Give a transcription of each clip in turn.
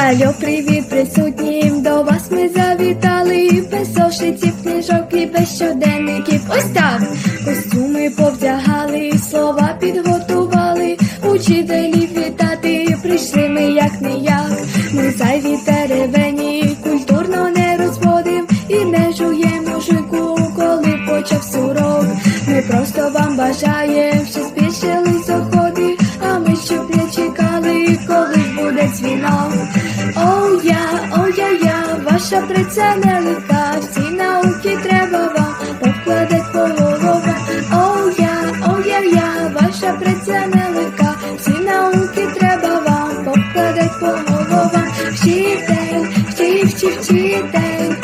Алло, привіт присутнім, до вас ми завітали без зошитів, книжок і без щоденників. Ось так костюми повдягали, слова підготували, учителів вітати прийшли ми як не як. Ми зайві теревені, культурно не розводим і не жуємо жику, коли почався урок. Ми просто вам бажаємо, праця нелегка, всі науки треба вам покладать по головам. Оу я, оу я, я, ваша праця нелегка, всі науки треба вам покладать по головам. Вчитель, вчи, вчи, вчитель,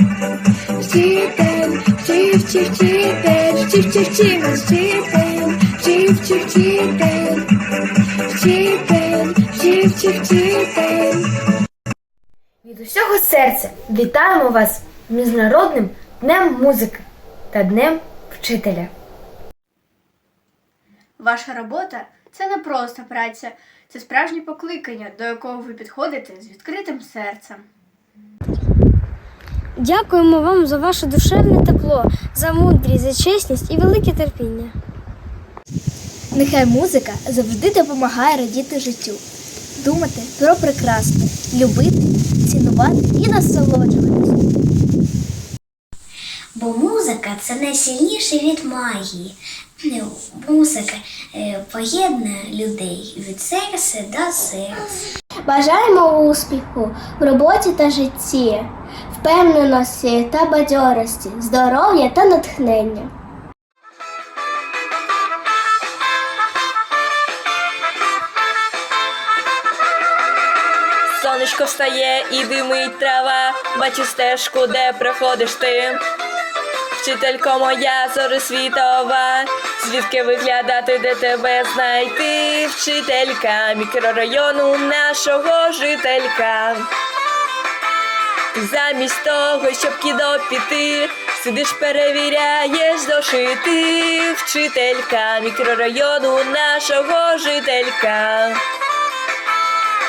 вчитель, вчи, вчи, вчитель, вчи, вчи, вчи, наш вчитель, вчи, вчи, вчитель, вчитель, вчи, вчи, вчитель. Від усього серця вітаємо вас Міжнародним днем музики та Днем вчителя. Ваша робота це не просто праця, це справжнє покликання, до якого ви підходите з відкритим серцем. Дякуємо вам за ваше душевне тепло, за мудрість, за чесність і велике терпіння. Нехай музика завжди допомагає радіти життю, думати про прекрасне, любити, цінувати і насолоджуватися. Бо музика це найсильніше від магії. Музика е, поєднує людей від серця до серця. Бажаємо успіху в роботі та житті, впевненості та бадьорості, здоров'я та натхнення. Сонечко встає і димить трава, бачу стежку, де приходиш ти. Вчителько моя зори світова, звідки виглядати, де тебе знайти? Вчителька мікрорайону нашого жителька. Замість того, щоб кідо піти, сидиш, перевіряєш зошити. Вчителька мікрорайону нашого жителька.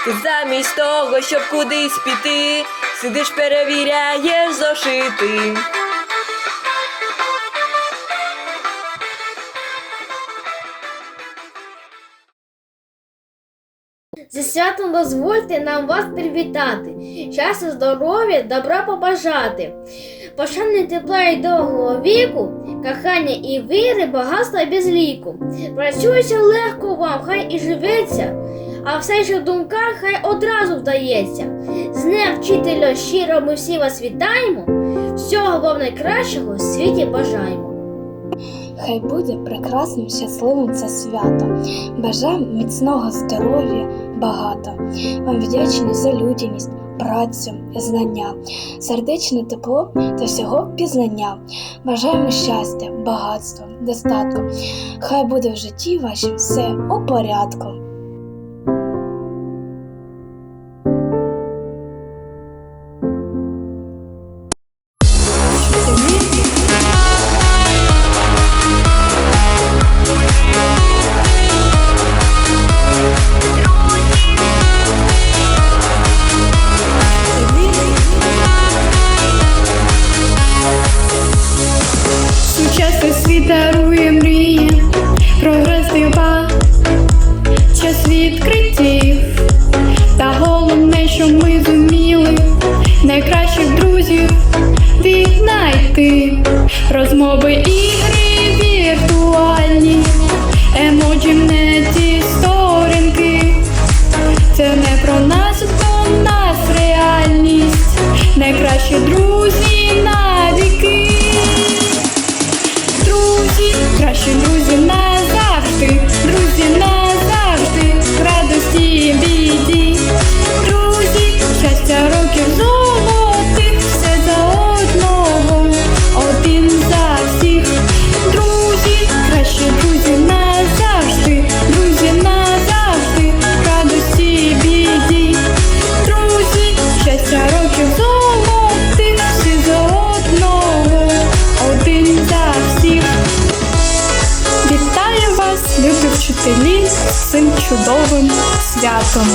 Замість того, щоб кудись піти, сидиш, перевіряєш зошити. Зі святом дозвольте нам вас привітати, щастя, здоров'я, добра побажати. Пошани тепла й довгого віку, кохання і віри, багатства без ліку. Працюється легко вам, хай і живеться, а все, що в думках, хай одразу вдається. З днем вчителя щиро ми всі вас вітаємо, всього вам найкращого в світі бажаємо. Хай буде прекрасним, щасливим це свято. Бажаємо міцного здоров'я багато. Вам вдячні за людяність, працю, знання, сердечне тепло та всього пізнання. Бажаємо щастя, багатства, достатку. Хай буде в житті вашім все у порядку. Відкриттів, та головне, що ми зуміли найкращих друзів віднайти, розмови цим чудовим святом.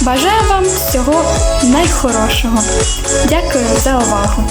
Бажаю вам всього найхорошого. Дякую за увагу.